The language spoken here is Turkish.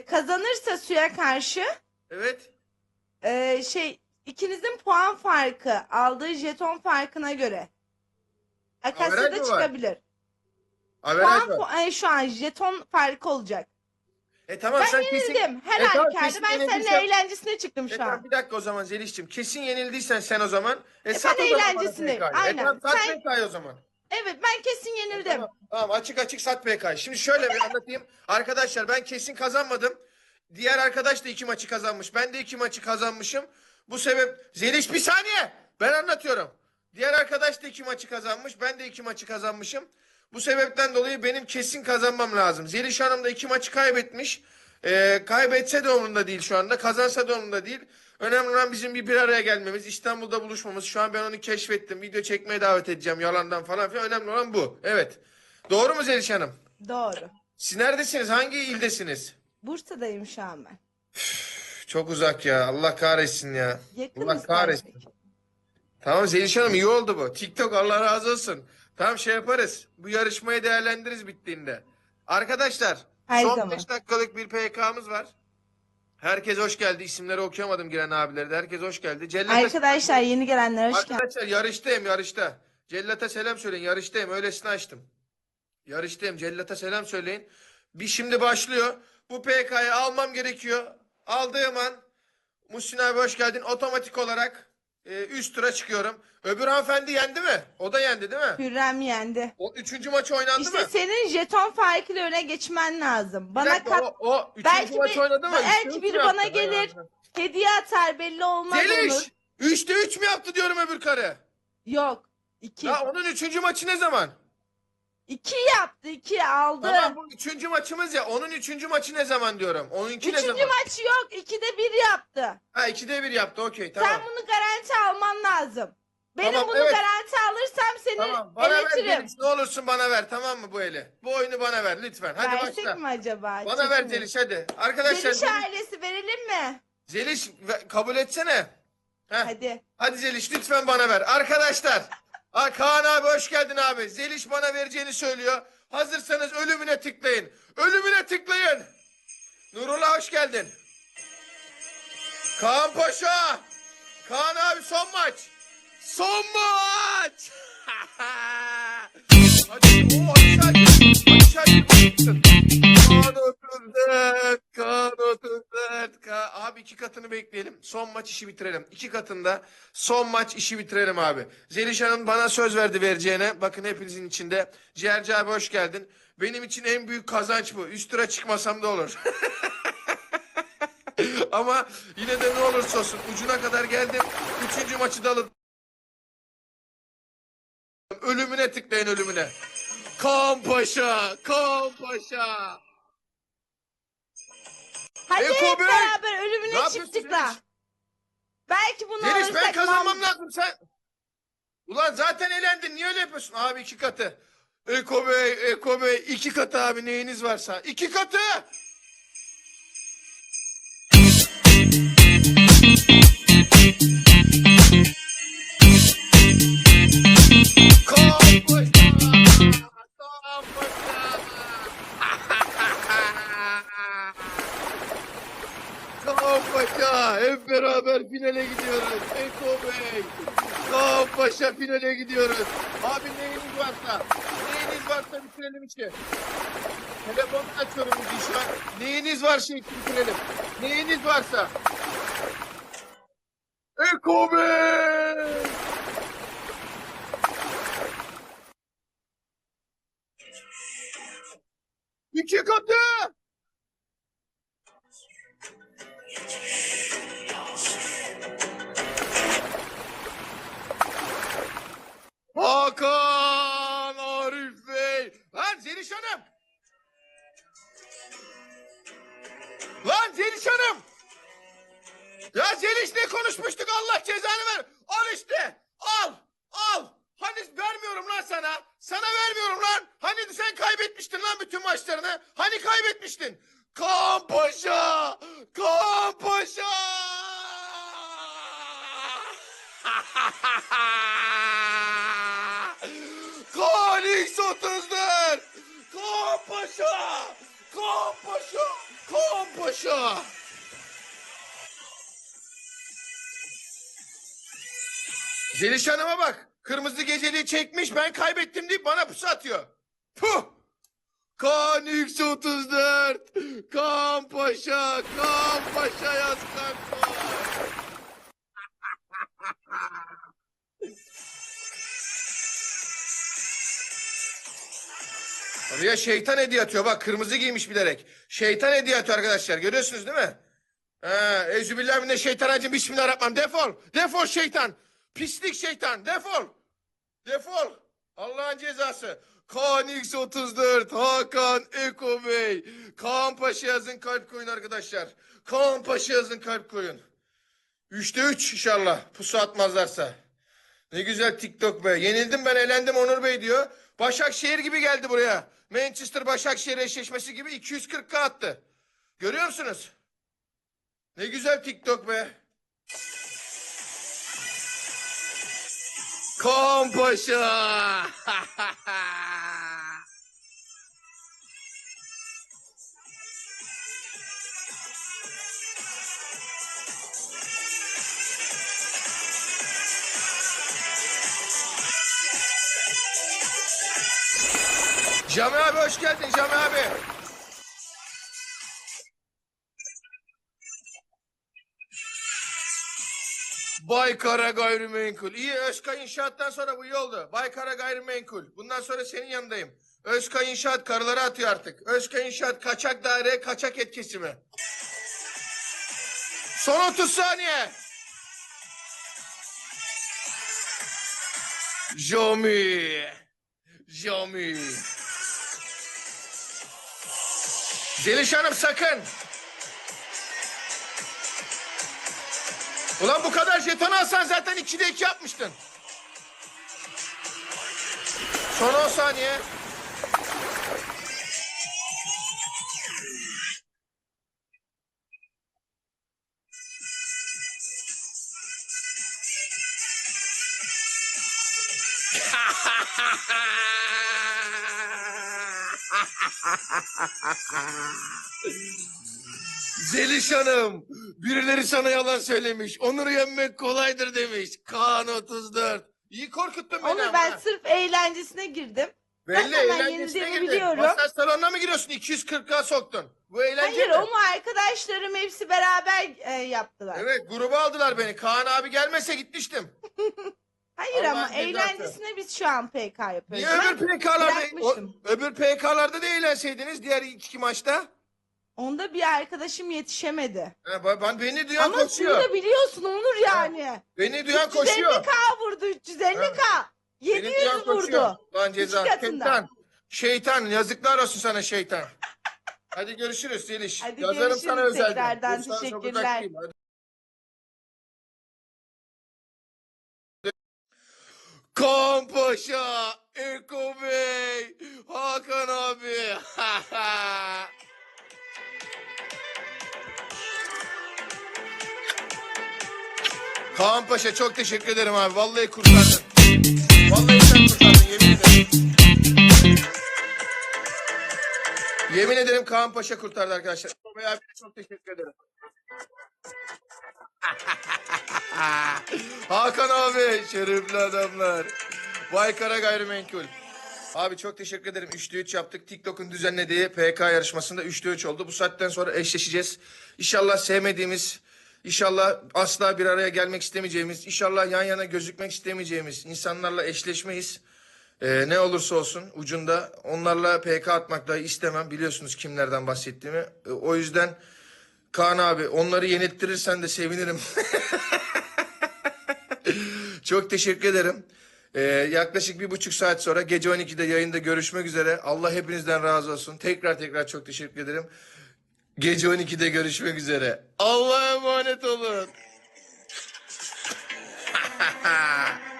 kazanırsa suya karşı Evet. e, şey ikinizin puan farkı aldığı jeton farkına göre Averaj Akasya'da mı var? çıkabilir. Averaj Puan, var. pu- ay, şu an jeton farkı olacak. E tamam Ben sen kesin... yenildim. Her E, tamam, halükarda kesin ben yenildiysen- eğlencesine çıktım E şu tamam, an. bir dakika o zaman Zeliş'cim. Kesin yenildiysen sen o zaman. E, ben sat o zaman bana eğlencesindeyim, aynen. E tamam sat Sen- o zaman. Evet ben kesin yenildim. Tamam, tamam açık açık sat PK'yı. Şimdi şöyle bir anlatayım. Arkadaşlar ben kesin kazanmadım. Diğer arkadaş da iki maçı kazanmış. Ben de iki maçı kazanmışım. Bu sebep... Zeliş bir saniye. Ben anlatıyorum. Diğer arkadaş da iki maçı kazanmış. Ben de iki maçı kazanmışım. Bu sebepten dolayı benim kesin kazanmam lazım. Zeliş Hanım da iki maçı kaybetmiş. Ee, kaybetse de umurunda değil şu anda. Kazansa da umurunda değil. Önemli olan bizim bir bir araya gelmemiz. İstanbul'da buluşmamız. Şu an ben onu keşfettim. Video çekmeye davet edeceğim yalandan falan filan. Önemli olan bu. Evet. Doğru mu Zeliş Hanım? Doğru. Siz neredesiniz? Hangi ildesiniz? Bursa'dayım şu an ben. Çok uzak ya. Allah kahretsin ya. Yakınız Allah kahretsin. belki. Tamam Zeliş Hanım iyi oldu bu. TikTok Allah razı olsun. Tamam şey yaparız. Bu yarışmayı değerlendiririz bittiğinde. Arkadaşlar Her son zaman. 5 dakikalık bir PK'mız var. Herkes hoş geldi. İsimleri okuyamadım giren abileri de. Herkes hoş geldi. Cellat Arkadaşlar yeni gelenler hoş geldiniz. Arkadaşlar yarıştayım yarışta. Cellat'a selam söyleyin. Yarıştayım. Öylesine açtım. Yarıştayım. Cellat'a selam söyleyin. Bir şimdi başlıyor. Bu PK'yı almam gerekiyor. Aldığım an Muhsin abi hoş geldin. Otomatik olarak e, üst tura çıkıyorum. Öbür hanımefendi yendi mi? O da yendi değil mi? Hürrem yendi. O üçüncü maç oynandı İşte mı? senin jeton farkıyla öne geçmen lazım. Bana dakika, kat o, o üçüncü belki maç bir- oynadı mı? belki biri bana yaptı? Gelir. Hediye atar belli olmaz olur. Zeliş! Üçte üç mü yaptı diyorum öbür karı? Yok. İki. Ya onun üçüncü maçı ne zaman? İki yaptı. iki aldı. Tamam bu üçüncü maçımız ya. Onun üçüncü maçı ne zaman diyorum? Onunki ne Üçüncü zaman? maç yok. İkide bir yaptı. Ha ikide bir yaptı okey tamam. Sen bunu garanti lazım. Benim Tamam, bunu evet. garanti alırsam seni Tamam bana ver eletirim. Zeliş ne olursun bana ver tamam mı bu eli? Bu oyunu bana ver lütfen. Hadi Versek başla. mi acaba? Bana ver Çekimi. Zeliş hadi. Arkadaşlar Zeliş Zeliş, ailesi verelim mi? Zeliş ve- kabul etsene. Heh. Hadi. Hadi Zeliş lütfen bana ver. Arkadaşlar. Aa, Kaan abi hoş geldin abi. Zeliş bana vereceğini söylüyor. Hazırsanız ölümüne tıklayın. Ölümüne tıklayın. Nurullah hoş geldin. Kaan Paşa. Kaan abi son maç. Son maç. Hadi o. Kaan 34. Kaan 34. Ka abi iki katını bekleyelim. Son maç işi bitirelim. İki katında son maç işi bitirelim abi. Zeliş Hanım bana söz verdi vereceğine. Bakın hepinizin içinde. Ciğerci abi hoş geldin. Benim için en büyük kazanç bu. Üst tura çıkmasam da olur. Ama yine de ne olursa olsun ucuna kadar geldim. Üçüncü maçı da alıp ölümüne tıklayın ölümüne. Kaan Paşa, Kaan Paşa. Hadi Eko hep Bey! beraber Ne ölümüne yapıyorsun çıktık da. Belki bunu Deniz alırsak ben kazanmam mam- lazım sen. Ulan zaten elendin niye öyle yapıyorsun? Abi iki katı. Eko Bey, Eko Bey iki katı abi neyiniz varsa. İki katı. Paşa, hep beraber finale gidiyoruz. Eko Bey. Kaan Paşa finale gidiyoruz. Abi neyiniz varsa. Neyiniz varsa bitirelim işi. Telefonu açıyorum şu an. Neyiniz var şey bitirelim. Neyiniz varsa. Bey. İki katı. Hakan Ya Zeliş ne konuşmuştuk Allah cezanı ver. Al işte. Al. Al. Hani vermiyorum lan sana. Sana vermiyorum lan. Hani sen kaybetmiştin lan bütün maçlarını. Hani kaybetmiştin. Kaan Paşa. Kaan Paşa. Kaan X34. Kaan! Zeliş Hanım'a bak. Kırmızı geceliği çekmiş ben kaybettim deyip bana pusu atıyor. Puh! Kaan X34. Kaan Paşa. Kaan Paşa yaz kanka. Oraya şeytan hediye atıyor. Bak kırmızı giymiş bilerek. Şeytan hediye atıyor arkadaşlar. Görüyorsunuz değil mi? Ha, Euzubillahimineşşeytanirracim. Bismillahirrahmanirrahim. Defol. Defol şeytan. Pislik şeytan. Defol. Defol. Allah'ın cezası. Kaan X34, Hakan Eko Bey. Kaan Paşa yazın kalp koyun arkadaşlar. Kaan Paşa yazın kalp koyun. Üçte üç inşallah. Pusu atmazlarsa. Ne güzel TikTok be. Yenildim ben elendim Onur Bey diyor. Başakşehir gibi geldi buraya. Manchester Başakşehir eşleşmesi gibi 240k attı. Görüyor musunuz? Ne güzel TikTok be. Paşa. Cami abi hoş geldin Cami abi. Baykara Gayrimenkul. İyi Özkay İnşaat'tan sonra bu iyi oldu. Baykara Gayrimenkul. Bundan sonra senin yanındayım. Özkay İnşaat karıları atıyor artık. Özkay İnşaat kaçak daire, kaçak et kesimi. Son 30 saniye. Jomi. Jomi. Zeliş Hanım sakın. Ulan bu kadar jeton alsan zaten 2'de 2 yapmıştın. Son 10 saniye. Zeliş Hanım, birileri sana yalan söylemiş. Onur'u yenmek kolaydır demiş. Kaan 34. İyi korkuttun beni Onur ama. ben sırf eğlencesine girdim. Belli ben hemen eğlencesine yenildiğimi girdin. biliyorum. Masaj salonuna mı giriyorsun? 240k soktun. Bu eğlence Hayır mi? onu arkadaşlarım hepsi beraber e, yaptılar. Evet gruba aldılar beni. Kaan abi gelmese gitmiştim. Hayır Allah'ın ama cezası. eğlencesine biz şu an PK yapıyoruz. Niye Ben öbür PK'larda, bırakmıştım. öbür PK'larda da eğlenseydiniz diğer iki maçta? Onda bir arkadaşım yetişemedi. Ha, ben, ben- beni duyan Ama şunu koşuyor. da biliyorsun Onur yani. Beni duyan koşuyor. 350k vurdu 350k. Beni duyan 700 koşuyor. vurdu. Lan ceza. İki. Şeytan. Şeytan. Yazıklar olsun sana şeytan. Hadi görüşürüz Zeliş. Hadi Yazarım görüşürüz sana özelden. tekrardan. Dur, sana çok uzak Teşekkürler. değilim. Hadi. Kaan Paşa, Eko Bey, Hakan abi. Kaan Paşa çok teşekkür ederim abi. Vallahi kurtardın. Vallahi sen kurtardın yemin ederim. Yemin ederim Kaan Paşa kurtardı arkadaşlar. Bey abi çok teşekkür ederim. Hakan abi şerefli adamlar. Baykara gayrimenkul. Abi çok teşekkür ederim. 3'te 3 yaptık. TikTok'un düzenlediği PK yarışmasında 3'te 3 oldu. Bu saatten sonra eşleşeceğiz. İnşallah sevmediğimiz, inşallah asla bir araya gelmek istemeyeceğimiz, inşallah yan yana gözükmek istemeyeceğimiz insanlarla eşleşmeyiz. Ee, ne olursa olsun ucunda onlarla PK atmak dahi istemem. Biliyorsunuz kimlerden bahsettiğimi. Ee, o yüzden Kaan abi onları yenilttirirsen de sevinirim. Çok teşekkür ederim. Ee, yaklaşık bir buçuk saat sonra gece 12'de yayında görüşmek üzere. Allah hepinizden razı olsun. Tekrar tekrar çok teşekkür ederim. Gece 12'de görüşmek üzere. Allah'a emanet olun.